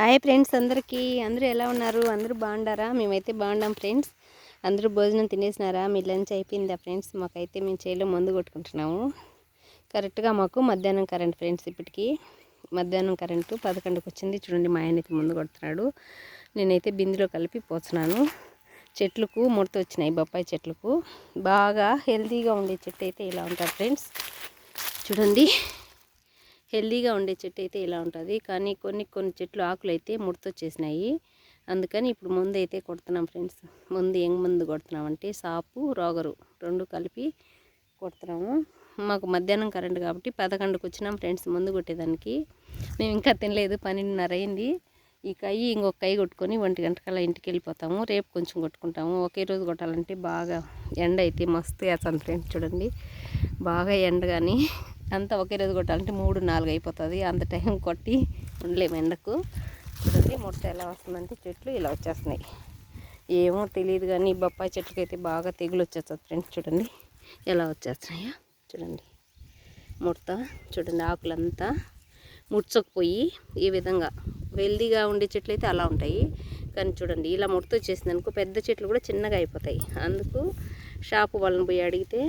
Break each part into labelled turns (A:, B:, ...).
A: Hi friends అందరికీ. అందరూ ఎలా ఉన్నారు? అందరూ బాగుండారా? మేమైతే బాగున్నాం ఫ్రెండ్స్. అందరూ భోజనం తినేసినారా? మీ లంచ్ అయిపోయిందా ఫ్రెండ్స్? మాకైతే మేము చేయలో మందు కొట్టుకుంటున్నాము. కరెక్ట్గా మాకు మధ్యాహ్నం కరెంట్ ఫ్రెండ్స్ ఇప్పటికీ. మధ్యాహ్నం కరెంటు పదకొండుకి వచ్చింది. చూడండి మా ఆయన అయితే ముందు కొడుతున్నాడు. నేనైతే బిందులో కలిపి పోతున్నాను చెట్లకు ముడత వచ్చినాయి బొప్పాయి చెట్లకు. బాగా హెల్తీగా ఉండే చెట్టు అయితే ఇలా ఉంటారు ఫ్రెండ్స్. చూడండి. హెల్దీగా ఉండే చెట్టు అయితే ఇలా ఉంటుంది. కానీ కొన్ని కొన్ని చెట్లు ఆకులు అయితే ముడతొచ్చేసినాయి. అందుకని ఇప్పుడు ముందు అయితే కొడుతున్నాం ఫ్రెండ్స్. ముందు ఎంగ్ ముందు కొడుతున్నాం అంటే సాపు రోగరు రెండు కలిపి కొడుతున్నాము. మాకు మధ్యాహ్నం కరెంట్ కాబట్టి పదకొండుకి వచ్చినాం ఫ్రెండ్స్ ముందు కొట్టేదానికి. మేము ఇంకా తినలేదు పన్నెండున్నర అయింది. ఈ కయ్యి ఇంకొక కై కొట్టుకొని ఒంటి గంటకల్లా ఇంటికి వెళ్ళిపోతాము. రేపు కొంచెం కొట్టుకుంటాము. ఒకే రోజు కొట్టాలంటే బాగా ఎండ అయితే మస్తు వేస్తాను ఫ్రెండ్స్ చూడండి. బాగా ఎండ కానీ అంతా ఒకే రోజు కొట్టాలంటే మూడు నాలుగు అయిపోతుంది. అంత టైం కొట్టి ఉండలేము ఎండకు. చూడండి ముట్ట ఎలా వస్తుందంటే చెట్లు ఇలా వచ్చేస్తున్నాయి. ఏమో తెలియదు కానీ బొప్పాయి చెట్లకైతే బాగా తెగులు వచ్చేస్తుంది ఫ్రెండ్స్. చూడండి ఎలా వచ్చేస్తున్నాయో. చూడండి ముడత చూడండి ఆకులంతా ముడ్చకపోయి ఈ విధంగా హెల్దీగా ఉండే చెట్లు అయితే అలా ఉంటాయి. కానీ చూడండి ఇలా ముడత వచ్చేసింది అనుకో పెద్ద చెట్లు కూడా చిన్నగా అయిపోతాయి. అందుకు షాపు వాళ్ళని పోయి అడిగితే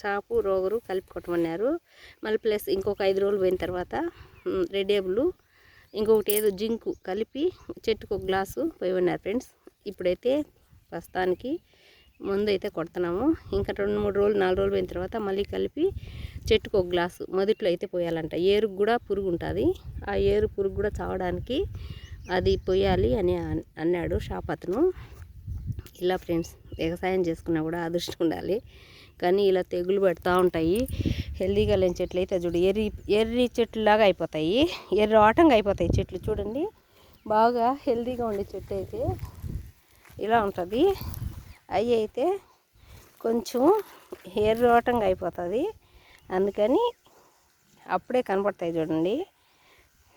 A: షాపు రోగరు కలిపి కొట్టమన్నారు. మళ్ళీ ప్లస్ ఇంకొక ఐదు రోజులు పోయిన తర్వాత రెడేబులు ఇంకొకటి ఏదో జింకు కలిపి చెట్టుకు ఒక గ్లాసు పోయి ఉన్నారు ఫ్రెండ్స్. ఇప్పుడైతే ప్రస్తుతానికి ముందు అయితే కొడుతున్నాము. ఇంకా రెండు మూడు రోజులు నాలుగు రోజులు పోయిన తర్వాత మళ్ళీ కలిపి చెట్టుకు ఒక గ్లాసు మొదట్లో అయితే పోయాలంట. ఏరుకు కూడా పురుగు ఉంటుంది ఆ ఏరు పురుగు కూడా చావడానికి అది పోయాలి అని అన్నాడు షాప్ అతను. ఇలా ఫ్రెండ్స్ వ్యవసాయం చేసుకున్నా కూడా అదృష్టం ఉండాలి. కానీ ఇలా తెగులు పెడతా ఉంటాయి. హెల్దీగా లేని చెట్లు అయితే చూడు ఎర్రి ఎర్రి చెట్లులాగా అయిపోతాయి. ఎర్ర ఆటంగా అయిపోతాయి చెట్లు చూడండి. బాగా హెల్దీగా ఉండే చెట్టు అయితే ఇలా ఉంటుంది. అవి అయితే కొంచెం ఎర్ర ఆటంగా అయిపోతుంది. అందుకని అప్పుడే కనపడతాయి చూడండి.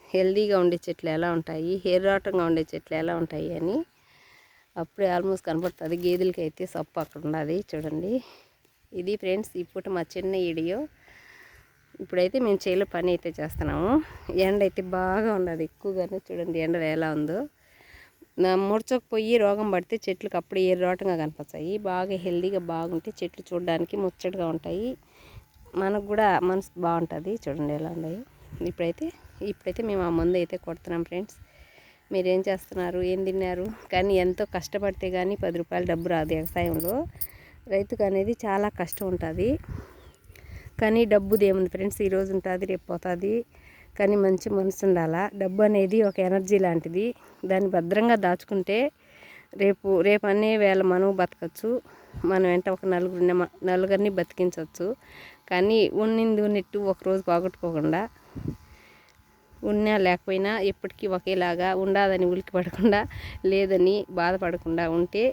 A: హెల్దీగా ఉండే చెట్లు ఎలా ఉంటాయి? హెయిర్ ఆటంగా ఉండే చెట్లు ఎలా ఉంటాయి అని అప్పుడే ఆల్మోస్ట్ కనపడుతుంది. గేదెలకి అయితే సప్పు అక్కడ ఉన్నది చూడండి. ఇది ఫ్రెండ్స్ ఇప్పుడు మా చిన్న వీడియో. ఇప్పుడైతే మేము చేలో పని అయితే చేస్తున్నాము. ఎండ అయితే బాగా ఉండదు ఎక్కువగానే చూడండి ఎండ ఎలా ఉందో. నా ముడచకపోయి రోగం పడితే చెట్లకు అప్పుడు ఏ రోటంగా కనిపిస్తాయి బాగా హెల్దీగా బాగుంటే చెట్లు చూడడానికి ముచ్చటగా ఉంటాయి. మనకు కూడా మనసు బాగుంటుంది చూడండి ఎలా ఉన్నాయి ఇప్పుడైతే ఇప్పుడైతే మేము ఆ మందు అయితే కొడుతున్నాం ఫ్రెండ్స్. మీరేం చేస్తున్నారు? ఏం తిన్నారు? కానీ ఎంతో కష్టపడితే కానీ పది రూపాయలు డబ్బు రాదు వ్యవసాయంలో. రైతుకు అనేది చాలా కష్టం ఉంటుంది. కానీ డబ్బుది ఏముంది ఫ్రెండ్స్? ఈరోజు ఉంటుంది రేపు పోతుంది. కానీ మంచి మనసు ఉండాలా? డబ్బు అనేది ఒక ఎనర్జీ లాంటిది. దాన్ని భద్రంగా దాచుకుంటే రేపు రేపు అనే వేళ మనం బతకచ్చు. మనం వెంట ఒక నలుగురు నలుగురిని బతికించవచ్చు. కానీ ఉన్నింది ఉన్నట్టు ఒకరోజు పోగొట్టుకోకుండా ఉన్నా లేకపోయినా ఎప్పటికీ ఒకేలాగా ఉండాదని ఉలికి పడకుండా లేదని బాధపడకుండా ఉంటే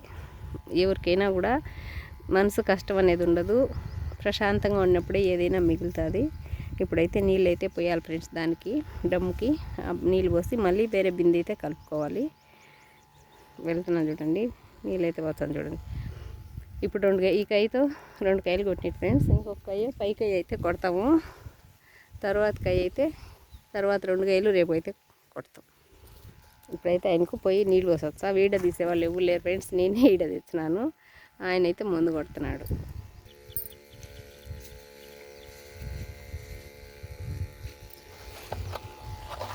A: ఎవరికైనా కూడా మనసు కష్టం అనేది ఉండదు. ప్రశాంతంగా ఉన్నప్పుడే ఏదైనా మిగులుతుంది. ఇప్పుడైతే నీళ్ళు అయితే పోయాలి ఫ్రెండ్స్ దానికి డమ్ముకి నీళ్ళు పోసి మళ్ళీ వేరే బిందె అయితే కలుపుకోవాలి. వెళ్తున్నాను చూడండి. నీళ్ళు అయితే పోతాను చూడండి. ఇప్పుడు రెండు ఈ కాయతో రెండు కాయలు కొట్టినట్టు ఫ్రెండ్స్. ఇంకొక కాయ పై కాయ అయితే కొడతాము. తర్వాత కాయ అయితే తర్వాత రెండు కాయలు రేపు అయితే కొడతాం. ఇప్పుడైతే ఆయనకు పోయి నీళ్ళు పోసొచ్చా వీడ తీసేవాళ్ళు ఎవరు లేరు ఫ్రెండ్స్. నేనే ఈడ తెచ్చినాను. ఆయన అయితే ముందు కొడుతున్నాడు.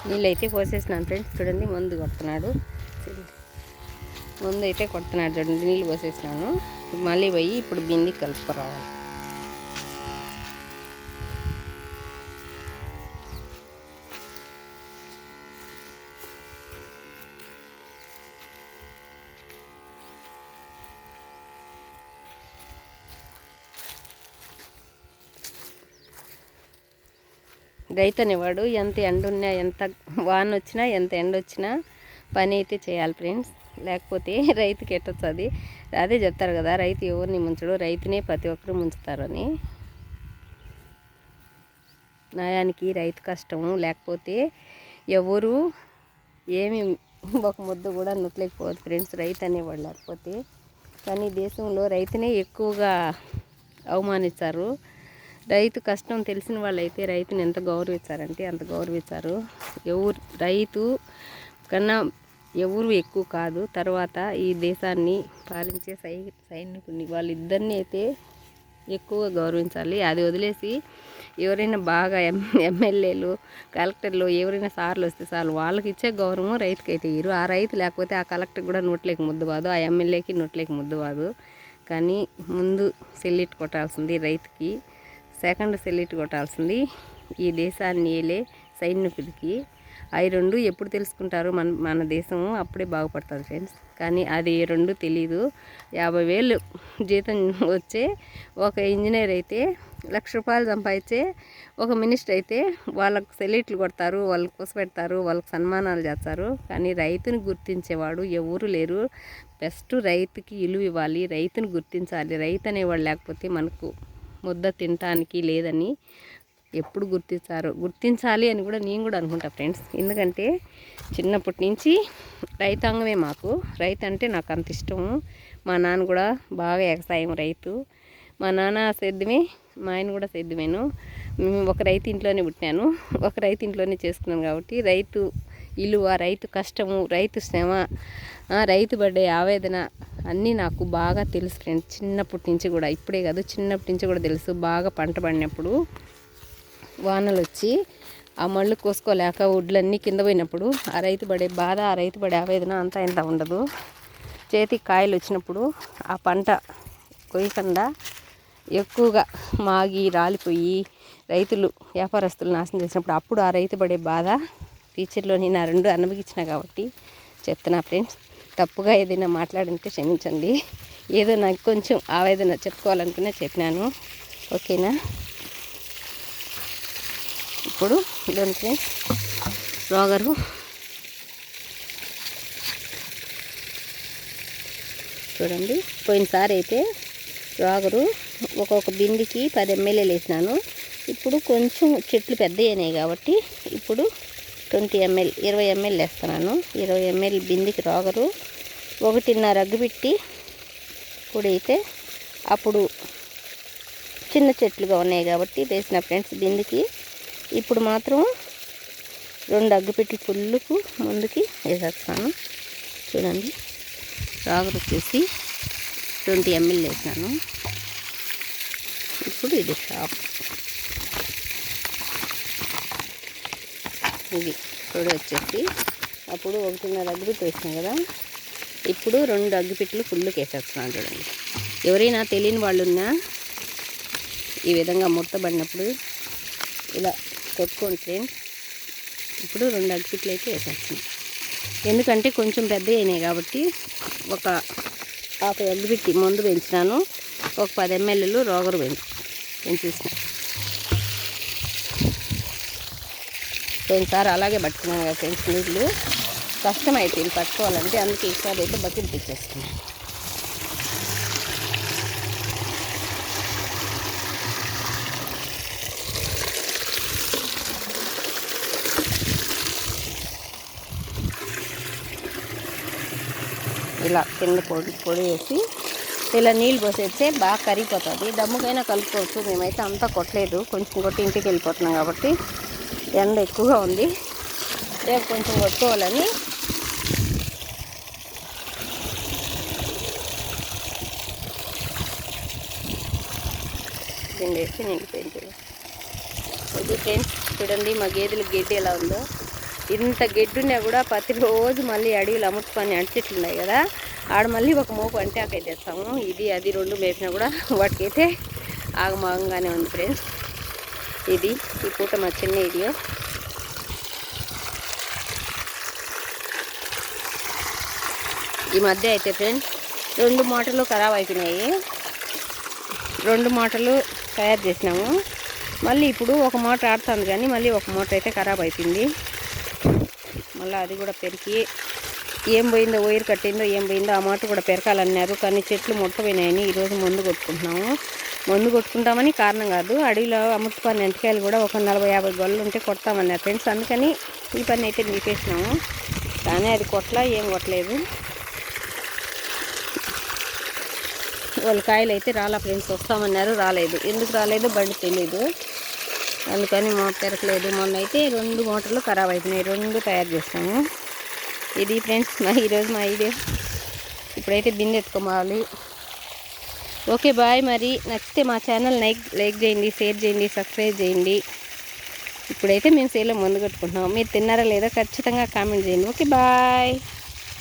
A: నీళ్ళు అయితే పోసేసినాను ఫ్రెండ్స్. చూడండి ముందు కొడుతున్నాడు. ముందు అయితే కొడుతున్నాడు. చూడండి నీళ్ళు పోసేసినాను. మళ్ళీ పోయి ఇప్పుడు బింది కలుపుకురావాలి రైతనివాడు ఎంత ఎండ ఉన్నా ఎంత వాన వచ్చినా ఎంత ఎండ వచ్చినా పని అయితే చేయాలి ఫ్రెండ్స్. లేకపోతే రైతుకి ఎట్టొస్తుంది. అదే చెప్తారు కదా రైతు ఎవరిని ముంచడు రైతునే ప్రతి ఒక్కరు ముంచుతారని నయానికి రైతు కష్టము లేకపోతే ఎవరు ఏమి ఒక ముద్ద కూడా నొట్టలేకపోవద్దు ఫ్రెండ్స్. రైతు అనేవాడు లేకపోతే. కానీ దేశంలో రైతునే ఎక్కువగా అవమానిస్తారు. రైతు కష్టం తెలిసిన వాళ్ళైతే రైతుని ఎంత గౌరవించారంటే అంత గౌరవించారు ఎవరు రైతు కన్నా ఎవరు ఎక్కువ కాదు. తర్వాత ఈ దేశాన్ని పాలించే సై సైనికుని వాళ్ళిద్దరిని అయితే ఎక్కువగా గౌరవించాలి. అది వదిలేసి ఎవరైనా బాగా ఎం ఎమ్మెల్యేలు కలెక్టర్లు ఎవరైనా సార్లు వస్తే చాలు వాళ్ళకి ఇచ్చే గౌరవం రైతుకి అయితే ఇరు. ఆ రైతు లేకపోతే ఆ కలెక్టర్ కూడా నోట్లోకి ముద్దు కాదు ఆ ఎమ్మెల్యేకి నోట్లేక ముద్దు కాదు కానీ ముందు సెల్లిట్ కొట్టాల్సింది రైతుకి సెకండ్ సెల్లిట్ కొట్టాల్సింది ఈ దేశాన్ని ఏలే సైనికుడికి. అవి రెండు ఎప్పుడు తెలుసుకుంటారు మన మన దేశం అప్పుడే బాగుపడుతుంది ఫ్రెండ్స్ కానీ అది రెండు తెలీదు. యాభై వేలు జీతం వచ్చే ఒక ఇంజనీర్ అయితే లక్ష రూపాయలు సంపాదించే ఒక మినిస్టర్ అయితే వాళ్ళకు సెల్యూట్లు కొడతారు వాళ్ళకి కూసపెడతారు వాళ్ళకి సన్మానాలు చేస్తారు. కానీ రైతుని గుర్తించేవాడు ఎవరు లేరు. బెస్ట్ రైతుకి ఇలువ ఇవ్వాలి రైతుని గుర్తించాలి. రైతు అనేవాడు లేకపోతే మనకు ముద్ద తినటానికి లేదని ఎప్పుడు గుర్తించారు గుర్తించాలి అని కూడా నేను కూడా అనుకుంటా ఫ్రెండ్స్. ఎందుకంటే చిన్నప్పటి నుంచి రైతాంగమే మాకు. రైతు అంటే నాకు అంత ఇష్టము. మా నాన్న కూడా బాగా వ్యవసాయం రైతు. మా నాన్న సేద్యమే మా ఆయన కూడా సేద్యమేను. ఒక రైతు ఇంట్లోనే పుట్టినాను ఒక రైతు ఇంట్లోనే చేసుకున్నాను కాబట్టి రైతు ఇలువ రైతు కష్టము రైతు శ్రమ రైతు పడ్డే ఆవేదన అన్నీ నాకు బాగా తెలుసు ఫ్రెండ్స్. చిన్నప్పటి నుంచి కూడా ఇప్పుడే కాదు చిన్నప్పటి నుంచి కూడా తెలుసు. బాగా పంట పడినప్పుడు వానలు వచ్చి ఆ మళ్ళు కోసుకోలేక వడ్లన్నీ కింద పోయినప్పుడు ఆ రైతు పడే బాధ ఆ రైతు పడే ఆవేదన అంతా ఇంత ఉండదు. చేతికి కాయలు వచ్చినప్పుడు ఆ పంట కొయ్యకుండా ఎక్కువగా మాగి రాలిపోయి రైతులు వ్యాపారస్తులు నాశనం చేసినప్పుడు అప్పుడు ఆ రైతు పడే బాధ ఫ్యూచర్లో నేను ఆ రెండు అనుభవించిన కాబట్టి చెప్తున్నా ఫ్రెండ్స్. తప్పుగా ఏదైనా మాట్లాడుంటే క్షమించండి. ఏదో నాకు కొంచెం ఆవేదన చెప్పుకోవాలనుకునే చెప్పినాను. ఓకేనా? ఇప్పుడు ఇదండి రోగరు. చూడండి పోయినసారి అయితే రాగరు ఒక్కొక్క బిందికి పది ఎంఎల్ఏలు వేసినాను. ఇప్పుడు కొంచెం చెట్లు పెద్ద కాబట్టి ఇప్పుడు ట్వంటీ ఎంఎల్ ఇరవై ఎంఎల్ వేస్తున్నాను. ఇరవై ఎంఎల్ బిందికి రాగరు. ఒకటిన్నర అగ్గిపెట్టి ఇప్పుడు అయితే అప్పుడు చిన్న చెట్లుగా ఉన్నాయి కాబట్టి వేసిన ఫ్రెండ్స్ బిందికి ఇప్పుడు మాత్రం రెండు అగ్గిపెట్టి ఫుల్లుకు ముందుకి వేసేస్తాను. చూడండి. రాగులు వచ్చేసి ట్వంటీ ఎంఎల్ వేసాను. ఇప్పుడు ఇది షాప్. ఇది పొడి వచ్చేసి అప్పుడు ఒకటిన్నర అగ్గిపెట్టి వేసాం కదా. ఇప్పుడు రెండు అగ్గిపెట్టెలు ఫుల్కి వేసేస్తున్నాను చూడండి. ఎవరైనా తెలియని వాళ్ళు ఉన్నా ఈ విధంగా ముట్టబడినప్పుడు ఇలా కొట్టుకోండి ఫ్రెండ్స్ ఇప్పుడు రెండు అగ్గిట్లు అయితే వేసేస్తున్నాం. ఎందుకంటే కొంచెం పెద్ద అయినాయి కాబట్టి ఒక హాఫ్ ఎగ్గిపెట్టి ముందు పెంచినాను ఒక పది ఎంఎల్లు రోగరు పెంచు పెంచేసిన. పోయినసారి అలాగే పట్టుకున్నాను కదా ఫ్రెండ్స్ నీళ్ళు. కష్టమైపోయింది పట్టుకోవాలంటే అందుకే ఈసారి అయితే బకెట్ తెచ్చేస్తున్నాను ఇలా కింద పొడి పొడి వేసి ఇలా నీళ్ళు పోసేస్తే బాగా కరిగిపోతుంది. దమ్ముకైనా కలుపుకోవచ్చు. మేమైతే అంతా కొట్టలేదు. కొంచెం కొట్టి ఇంటికి వెళ్ళిపోతున్నాం కాబట్టి ఎండ ఎక్కువగా ఉంది. రేపు కొంచెం కొట్టుకోవాలని దీన్ని వేసి నిండిపోయింది ఇది ఫ్రెండ్స్ చూడండి మా గేదెలకు గడ్డి ఎలా ఉందో. ఇంత గెడ్డున్నా కూడా ప్రతిరోజు మళ్ళీ అడవిలు అమ్ముట్టుకొని అడిచెట్లు ఉన్నాయి కదా. ఆడ మళ్ళీ ఒక మోపు అంటే అక్కడ తెస్తాము. ఇది అది రెండు మేపినా కూడా వాటికైతే ఆగమాగంగానే ఉంది ఫ్రెండ్స్. ఇది ఈ పూట మా చిన్న వీడియో. ఈ మధ్య అయితే ఫ్రెండ్స్ రెండు మూటలు ఖరాబ్ అయిపోయినాయి. రెండు మూటలు తయారు చేసినాము. మళ్ళీ ఇప్పుడు ఒక మూట ఆడుతుంది కానీ మళ్ళీ ఒక మూట అయితే ఖరాబ్ అయిపోయింది. మళ్ళీ అది కూడా పెరిగి ఏం పోయిందో వైర్ కట్టిందో ఏం పోయిందో ఆ మాట కూడా పెరకాలన్నారు కానీ చెట్లు ముట్టపోయినాయని ఈరోజు మందు కొట్టుకుంటున్నాము. మందు కొట్టుకుంటామని కారణం కాదు. అడవిలో అమ్ముతుపని ఎంటకాయలు కూడా ఒక నలభై యాభై గొల్లు ఉంటే కొడతామన్నారు ఫ్రెండ్స్. అందుకని ఈ పని అయితే నిలిపేసినాము కానీ అది కొట్టలా ఏం కొట్టలేదు. వాళ్ళ కాయలు అయితే రాలా ఫ్రెండ్స్ వస్తామన్నారు. రాలేదు. ఎందుకు రాలేదు? బండి తెలియదు అందుకని మా పెరకలేదు మొన్న అయితే రెండు మోటార్లు ఖరాబ్ అవుతున్నాయి రెండు తయారు చేస్తాము ఇది ఫ్రెండ్స్ మా ఈరోజు మా వీడియో ఇప్పుడైతే బిందె ఎత్తుకోవాలి. ఓకే బాయ్ మరి. నచ్చితే మా ఛానల్ లైక్ లైక్ చేయండి షేర్ చేయండి సబ్స్క్రైబ్ చేయండి. ఇప్పుడైతే మేము సేలో ముందు కట్టుకుంటున్నాం. మీరు తిన్నారా లేదా ఖచ్చితంగా కామెంట్ చేయండి. Okay bye.